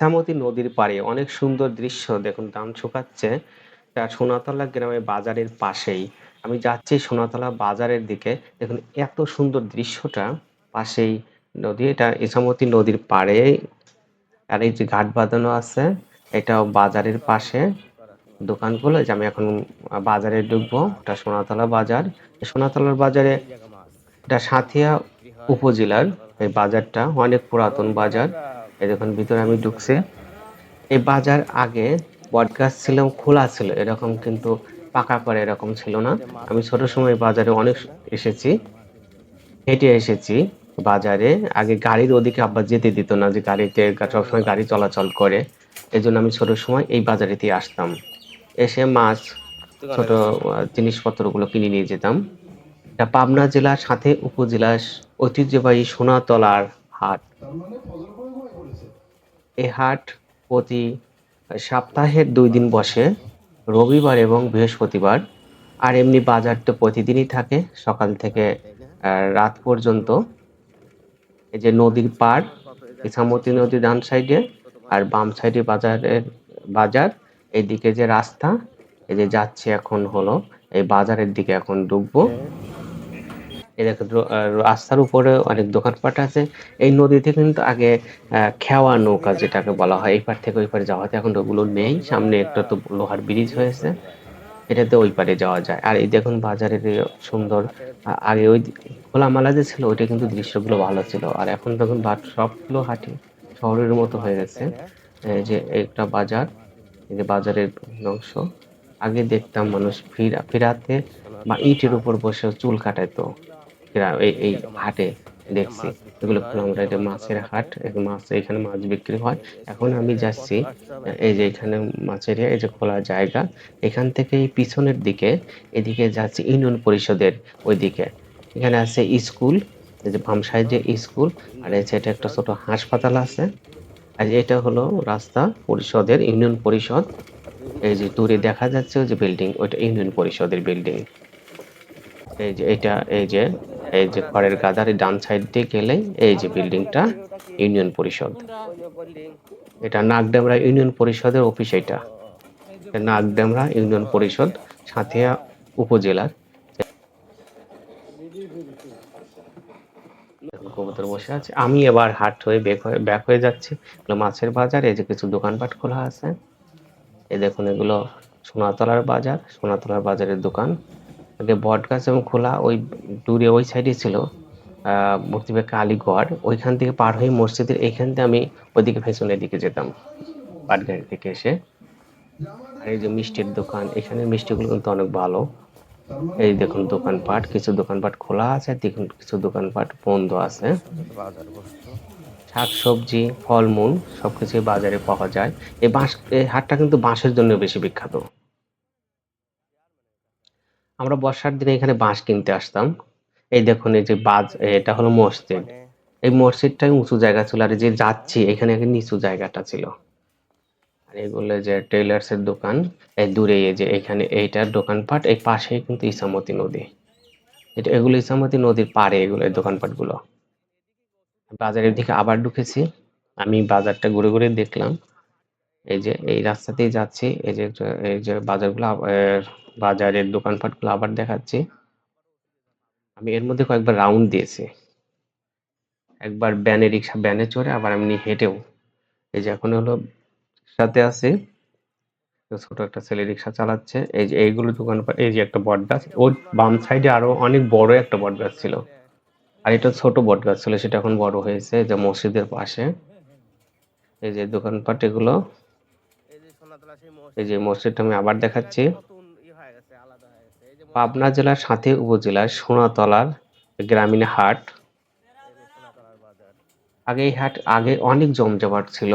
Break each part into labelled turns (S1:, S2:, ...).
S1: ইছামতি নদীর পাড়ে অনেক সুন্দর দৃশ্য দেখুন ধান শুকাচ্ছে। এটা সোনাতলা গ্রামে বাজারের পাশেই। আমি যাচ্ছি সোনাতলা বাজারের দিকে। দেখুন, এত সুন্দর দৃশ্যটা পাশেই নদী, এটা ইছামতি নদীর পাড়ে। আর এই যে ঘাট বাঁধানো আছে, এটাও বাজারের পাশে দোকানগুলো। যে আমি এখন বাজারে ঢুকবো এটা সোনাতলা বাজার। সোনাতলার বাজারে এটা সাথিয়া উপজেলার এই বাজারটা, অনেক পুরাতন বাজার। এই দেখুন, ভিতরে আমি ঢুকছি। এই বাজার আগে বটগাছ ছিল, খোলা ছিল, এরকম কিন্তু পাকা করে এরকম ছিল না। আমি ছোট সময় বাজারে অনেক এসেছি, হেঁটে এসেছি বাজারে। আগে গাড়ির ওদিকে আব্বা যেতে দিত না, যে গাড়িতে সবসময় গাড়ি চলাচল করে। এই জন্য আমি ছোট সময় এই বাজারেতে আসতাম। এসে মাছ, ছোট জিনিসপত্রগুলো কিনে নিয়ে যেতাম। এটা পাবনা জেলার সাথে উপজেলার ঐতিহ্যবাহী সোনাতলার হাট। এই হাট প্রতি সপ্তাহের দুই দিন বসে, রবিবার এবং বৃহস্পতিবার। আর এমনি বাজার তো প্রতিদিনই থাকে, সকাল থেকে রাত পর্যন্ত। এই যে নদীর পাড়, ইছামতি নদীর ডান সাইডে আর বাম সাইডে বাজারের বাজার এইদিকে যে রাস্তা, এই যে যাচ্ছে এখন হলো, এই বাজারের দিকে এখন ডুববো এই দেখো রাস্তার উপরে অনেক দোকানপাট আছে। এই নদীতে কিন্তু আগে খেওয়া নৌকা যেটাকে বলা হয়, এই পার থেকে ওই পারে যাওয়াতে এখন ওগুলো নেই। সামনে একটা তো লোহার ব্রিজ হয়েছে। এটাতে ওই পারে যাওয়া যায়। আর এই দেখুন বাজারের সুন্দর আগে ওই খোলামেলা যে ছিল, ওইটা কিন্তু দৃশ্যগুলো ভালো ছিল। আর এখন দেখুন সবগুলো হাটে শহরের মতো হয়ে গেছে। যে একটা বাজার, এই যে বাজারের অংশ। আগে দেখতাম মানুষ ফিরা, ফিরাতে বা ইটের উপর বসে চুল কাটাইতো। এই এই হাটে দেখছি। এগুলো এটা মাছের হাট। মাছ এখানে মাছ বিক্রি হয়। এখন আমি যাচ্ছি, এই যে এখানে মাছের এই যে খোলা জায়গা, এখান থেকে পিছনের দিকে, এদিকে যাচ্ছি ইউনিয়ন পরিষদের ওইদিকে। এখানে আছে স্কুল, এই যে বাম সাইডে স্কুল, আর এই সাইডে একটা ছোট হাসপাতাল আছে। আর এটা হলো রাস্তা পরিষদের, ইউনিয়ন পরিষদ। এই যে দূরে দেখা যাচ্ছে ওই যে বিল্ডিং, ওইটা ইউনিয়ন পরিষদের বিল্ডিং। এই যে এটা, এই যে এই যে খড়ের গাদার ডান সাইড দিয়ে গেলেই এই যে বিল্ডিংটা ইউনিয়ন পরিষদ এটা নাগডামরা ইউনিয়ন পরিষদের অফিস এটা নাগডামরা ইউনিয়ন পরিষদ সাথিয়া উপজেলার। কবুতর বসে আছে। আমি এবার হাট হয়ে বেক হয়ে ব্যাক হয়ে যাচ্ছি। মাছের বাজার, এই যে কিছু দোকানপাট খোলা আছে। এই দেখুন এগুলো সোনাতলার বাজার, সোনাতলার বাজারের দোকান। আগে বট গাছ এবং খোলা ওই দূরে ওই সাইডে ছিল, আহ মূর্তিবে কালীগড় ওইখান থেকে পার হয়ে মসজিদের এইখান থেকে আমি ওইদিকে পেছনের দিকে যেতাম, পাটগাড়ি থেকে এসে। আর এই যে মিষ্টির দোকান এখানে মিষ্টিগুলো কিন্তু অনেক ভালো। এই দেখুন দোকানপাট, কিছু দোকানপাট খোলা আছে, দেখুন কিছু দোকানপাট বন্ধ আছে। শাক সবজি, ফলমূল সবকিছু বাজারে পাওয়া যায়। এই বাঁশ, এই হাটটা কিন্তু বাঁশের জন্য বেশি বিখ্যাত। আমরা বর্ষার দিনে এখানে বাঁশ কিনতে আসতাম। এই দেখুন এই যে বাজ এটা হলো মসজিদ। এই মসজিদটাই উঁচু জায়গা ছিল আর যে যাচ্ছি এখানে নিচু জায়গাটা ছিল। আর এগুলো যে টেইলার্স এর দোকান এই দূরে এই যে এখানে এইটার দোকানপাট এই পাশেই কিন্তু ইসামতি নদী। এটা এগুলো ইসামতি নদীর পাড়ে এগুলো এই দোকানপাটগুলো। বাজারের দিকে আবার ঢুকেছি। আমি বাজারটা ঘুরে ঘুরে দেখলাম। এই যে, এই রাস্তাতেই যাচ্ছি। এই যে এই যে বাজারগুলো বাজারের দোকানপাটগুলো আবার দেখাচ্ছি। আমি এর মধ্যে কয়েকবার রাউন্ড দিয়েছি। একবার ব্যানে রিক্সা, ব্যানে চড়ে আবার এমনি হেঁটেও। এই যে, এখন হলো সাথে আছি। ছোট একটা ছেলে রিক্সা চালাচ্ছে। এই যে, এইগুলো দোকানপাট, এই যে একটা বট গাছ ওর বাম সাইডে আরও অনেক বড় একটা বট গাছ ছিল। আর এটা ছোট বট গাছ ছিল, সেটা এখন বড় হয়েছে যে মসজিদের পাশে। এই যে দোকানপাট এগুলো। এই যে মসজিদটা আমি আবার দেখাচ্ছি। পাবনা জেলার সাথে উপজেলার সোনাতলার গ্রামীণ হাট। আগে এই হাট, আগে অনেক জমজমাট ছিল।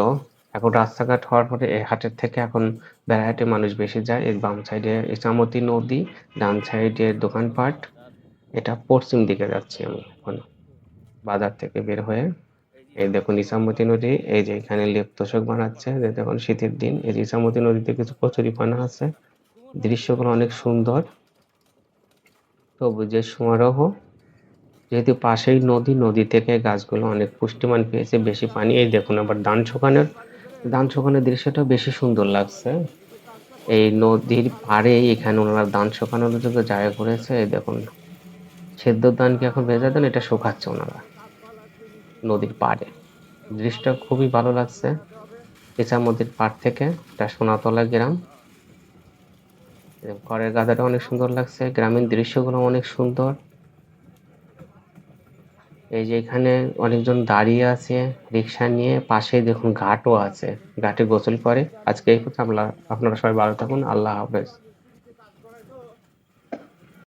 S1: এখন রাস্তাঘাট হওয়ার পরে এই হাটের থেকে এখন বেড়াহাটে মানুষ বেশি যায়। এর বাম সাইডে ইসামতি নদী, ডান সাইডে দোকানপাট। এটা পশ্চিম দিকে যাচ্ছি আমি এখন, বাজার থেকে বের হয়ে। এই দেখুন ইসামতি নদী, এই যে এখানে লেপ বানাচ্ছে, যে দেখুন শীতের দিন, এই যে ইসামতি নদীতে কিছু কচুরি পানা আছে। দৃশ্যগুলো অনেক সুন্দর। সবুজের সমারোহ, যেহেতু পাশেই নদী নদী থেকে গাছগুলো অনেক পুষ্টিমান পেয়েছে, বেশি পানি। এই দেখুন আবার ধান শুকানোর ধান শুকানোর দৃশ্যটা বেশি সুন্দর লাগছে। এই নদীর পাড়ে এখানে ওনারা ধান শুকানোর জন্য জায়গা করেছে, এই দেখুন। সেদ্ধ ধানকে এখন ভেজা দেন এটা শুকাচ্ছে ওনারা। নদীর পাড়ে। দৃশ্যটা খুবই ভালো লাগছে। ইছামতির পাড় থেকে এটা সোনাতলা গ্রাম। ঘরের গাদাটা অনেক সুন্দর লাগছে। গ্রামীণ দৃশ্যগুলো অনেক সুন্দর। এই যে এখানে অনেকজন দাঁড়িয়ে আছে রিক্সা নিয়ে। পাশে দেখুন ঘাটও আছে। ঘাটে গোসল করে। আজকে এই কথা আপনারা সবাই ভালো থাকুন। আল্লাহ হাফেজ।